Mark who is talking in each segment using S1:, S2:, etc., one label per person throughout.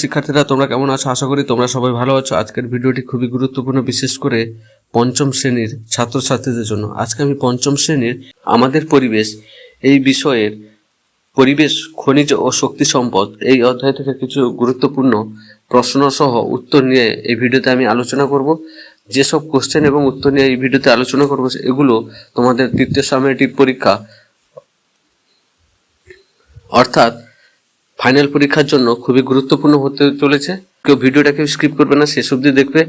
S1: শিক্ষার্থীরা, তোমরা কেমন আছো? আশা করি তোমরা সবাই ভালো আছো। আজকের ভিডিওটি খুবই গুরুত্বপূর্ণ, বিশেষ করে পঞ্চম শ্রেণির ছাত্রছাত্রীদের জন্য। আজকে আমি পঞ্চম শ্রেণির আমাদের পরিবেশ, এই বিষয়ের পরিবেশ, খনিজ ও শক্তি সম্পদ এই অধ্যায় থেকে কিছু গুরুত্বপূর্ণ প্রশ্ন সহ উত্তর নিয়ে এই ভিডিওতে আমি আলোচনা করব। যেসব কোশ্চেন এবং উত্তর নিয়ে এই ভিডিওতে আলোচনা করব, এগুলো তোমাদের তৃতীয় সামেটিভ পরীক্ষা। অর্থাৎ ফাইনাল পরীক্ষার জন্য খুবই গুরুত্বপূর্ণ হতে চলেছে। কেউ ভিডিওটাকে স্কিপ করবে না, শেষ অবধি দেখবে।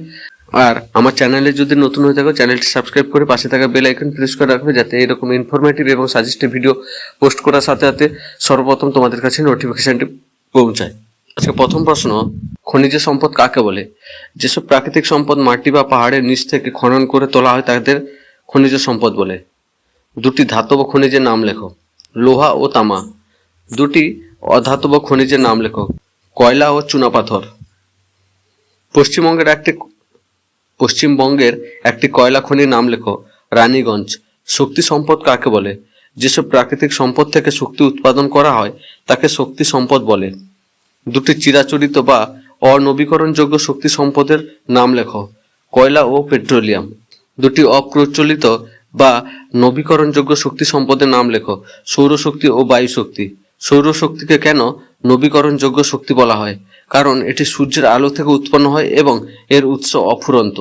S1: আর আমার চ্যানেলে যদি নতুন হয়ে থাকো, চ্যানেলটি সাবস্ক্রাইব করে পাশে থাকা বেল আইকন প্রেস করে রাখবে, যাতে এরকম ইনফরমেটিভ এবং সাজেস্টিভ ভিডিও পোস্ট করার সাথে সাথে সর্বপ্রথম তোমাদের কাছে নোটিফিকেশনটি পৌঁছায়। আজকে প্রথম প্রশ্ন, খনিজ সম্পদ কাকে বলে? যেসব প্রাকৃতিক সম্পদ মাটি বা পাহাড়ের নিচ থেকে খনন করে তোলা হয়, তাদের খনিজ সম্পদ বলে। দুটি ধাতব খনিজের নাম লেখো, লোহা ও তামা। দুটি অধাতব খনিজের নাম লেখো কয়লা ও চুনাপাথর পশ্চিমবঙ্গের একটি পশ্চিমবঙ্গের একটি কয়লা খনির নাম লেখো রানীগঞ্জ। শক্তি সম্পদ কাকে বলে? যেসব প্রাকৃতিক সম্পদ থেকে শক্তি উৎপাদন করা হয়, তাকে শক্তি সম্পদ বলে। দুটি চিরাচরিত বা অনবীকরণযোগ্য শক্তি সম্পদের নাম লেখো কয়লা ও পেট্রোলিয়াম। দুটি অপ্রচলিত বা নবীকরণযোগ্য শক্তি সম্পদের নাম লেখো সৌরশক্তি ও বায়ু শক্তি সৌরশক্তিকে কেন নবীকরণযোগ্য শক্তি বলা হয়? কারণ এটি সূর্যের আলো থেকে উৎপন্ন হয় এবং এর উৎস অফুরন্ত।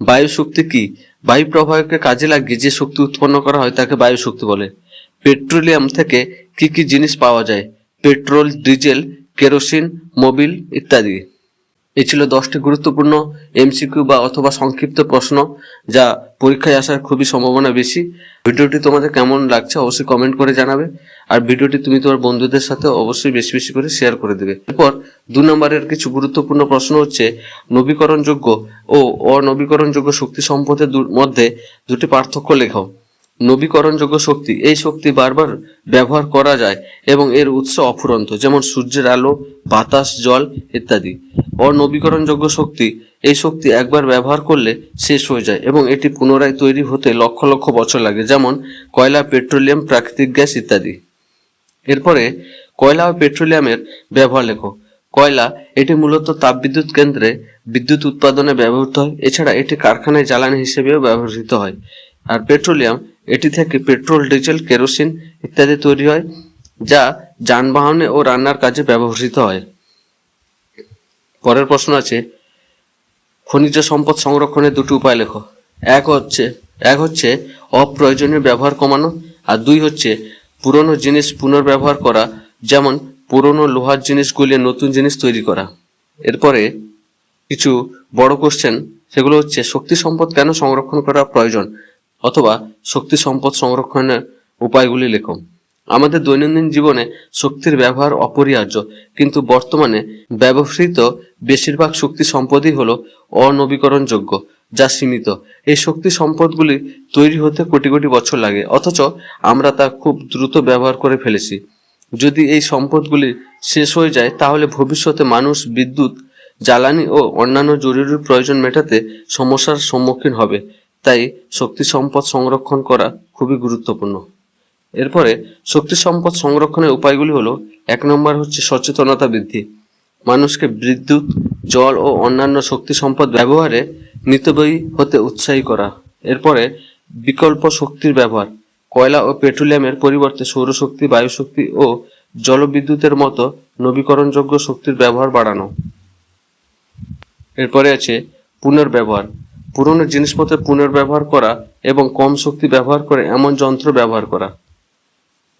S1: বায়ু শক্তি কি? বায়ু প্রবাহকে কাজে লাগিয়ে যে শক্তি উৎপন্ন করা হয় তাকে বায়ু শক্তি বলে। পেট্রোলিয়াম থেকে কি কি জিনিস পাওয়া যায়? পেট্রোল, ডিজেল, কেরোসিন, মোবিল ইত্যাদি। এই ছিল দশটি গুরুত্বপূর্ণ এমসিকিউ বা অথবা সংক্ষিপ্ত প্রশ্ন, যা পরীক্ষায় আসার খুবই সম্ভাবনা বেশি। ভিডিওটি তোমাদের কেমন লাগছে অবশ্যই কমেন্ট করে জানাবে। আর ভিডিওটি তুমি তোমার বন্ধুদের সাথে অবশ্যই বেশি বেশি করে শেয়ার করে দেবে। এরপর দু নম্বরের কিছু গুরুত্বপূর্ণ প্রশ্ন হচ্ছে, নবীকরণযোগ্য ও অনবীকরণযোগ্য শক্তি সম্পদের মধ্যে দুটি পার্থক্য লেখাও। নবীকরণযোগ্য শক্তি। এই শক্তি বারবার ব্যবহার করা যায় এবং এর উৎস অফুরন্ত, যেমন সূর্যের আলো, বাতাস, জল ইত্যাদি। অনবীকরণযোগ্য শক্তি, এই শক্তি একবার ব্যবহার করলে শেষ হয়ে যায় এবং এটি পুনরায় তৈরি হতে লক্ষ লক্ষ বছর লাগে, যেমন কয়লা, পেট্রোলিয়াম, প্রাকৃতিক গ্যাস ইত্যাদি। এরপরে, কয়লা ও পেট্রোলিয়ামের ব্যবহার লেখো। কয়লা, এটি মূলত তাপবিদ্যুৎ কেন্দ্রে বিদ্যুৎ উৎপাদনে ব্যবহৃত হয়, এছাড়া এটি কারখানায় জ্বালানি হিসেবেও ব্যবহৃত হয়। আর পেট্রোলিয়াম এটি থেকে পেট্রোল, ডিজেল, কেরোসিন ইত্যাদি তৈরি হয়, যা যানবাহনে ও রান্নার কাজে ব্যবহৃত হয়। পরের প্রশ্ন আছে, খনিজ সম্পদ সংরক্ষণের দুটি উপায় লেখো। এক হচ্ছে এক হচ্ছে অপ্রয়োজনীয় ব্যবহার কমানো, আর দুই হচ্ছে পুরনো জিনিস পুনর্ব্যবহার করা, যেমন পুরনো লোহার জিনিস গলিয়ে নতুন জিনিস তৈরি করা। এরপরে কিছু বড় কোশ্চেন সেগুলো হচ্ছে, শক্তি সম্পদ কেন সংরক্ষণ করা প্রয়োজন? অথবা শক্তি সম্পদ সংরক্ষণের উপায়গুলি লেখো। আমাদের দৈনন্দিন জীবনে শক্তির ব্যবহার অপরিহার্য, কিন্তু বর্তমানে ব্যবহৃত বেশিরভাগ শক্তি সম্পদই হল অনবীকরণযোগ্য, যা সীমিত। এই শক্তি সম্পদগুলি তৈরি হতে কোটি কোটি বছর লাগে, অথচ আমরা তা খুব দ্রুত ব্যবহার করে ফেলেছি। যদি এই সম্পদগুলি শেষ হয়ে যায়, তাহলে ভবিষ্যতে মানুষ বিদ্যুৎ, জ্বালানি ও অন্যান্য জরুরি প্রয়োজন মেটাতে সমস্যার সম্মুখীন হবে। তাই শক্তি সম্পদ সংরক্ষণ করা খুবই গুরুত্বপূর্ণ। এরপরে, শক্তি সম্পদ সংরক্ষণের উপায়গুলি হলো, এক নম্বর হচ্ছে সচেতনতা বৃদ্ধি। মানুষকে বিদ্যুৎ, জল ও অন্যান্য শক্তি সম্পদ ব্যবহারে মিতব্যয়ী হতে উৎসাহী করা। এরপরে, বিকল্প শক্তির ব্যবহার, কয়লা ও পেট্রোলিয়ামের পরিবর্তে সৌরশক্তি, বায়ুশক্তি ও জলবিদ্যুতের মতো নবীকরণযোগ্য শক্তির ব্যবহার বাড়ানো। এরপরে আছে পুনর্ব্যবহার পুরনো জিনিসপত্রের পুনর্ব্যবহার করা এবং কম শক্তি ব্যবহার করে এমন যন্ত্র ব্যবহার করা।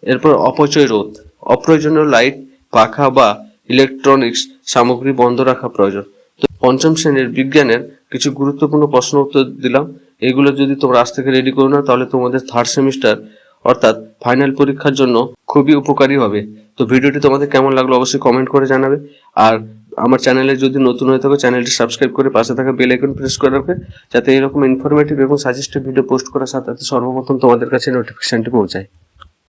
S1: এরপর অপচয় রোধ। অপ্রয়োজনীয় লাইট, পাখা বা ইলেকট্রনিক্স সামগ্রী বন্ধ রাখা প্রয়োজন। তো পঞ্চম শ্রেণির বিজ্ঞানের কিছু গুরুত্বপূর্ণ প্রশ্ন উত্তর দিলাম। এগুলো যদি তোমরা আজ থেকে রেডি করো না তাহলে তোমাদের থার্ড সেমিস্টার অর্থাৎ ফাইনাল পরীক্ষার জন্য খুবই উপকারী হবে। তো ভিডিওটি তোমাদের কেমন লাগল অবশ্যই কমেন্ট করে জানাবে। আর আমার চ্যানেলে যদি নতুন হয়ে থাকো চ্যানেলটি সাবস্ক্রাইব করে পাশে থাকা বেল আইকন প্রেস করে রাখবে, যাতে এরকম ইনফরমেটিভ এবং সাজেস্টিভ ভিডিও পোস্ট করার সাথে সাথে সর্বপ্রথম তোমাদের কাছে নোটিফিকেশনটি পৌঁছায়।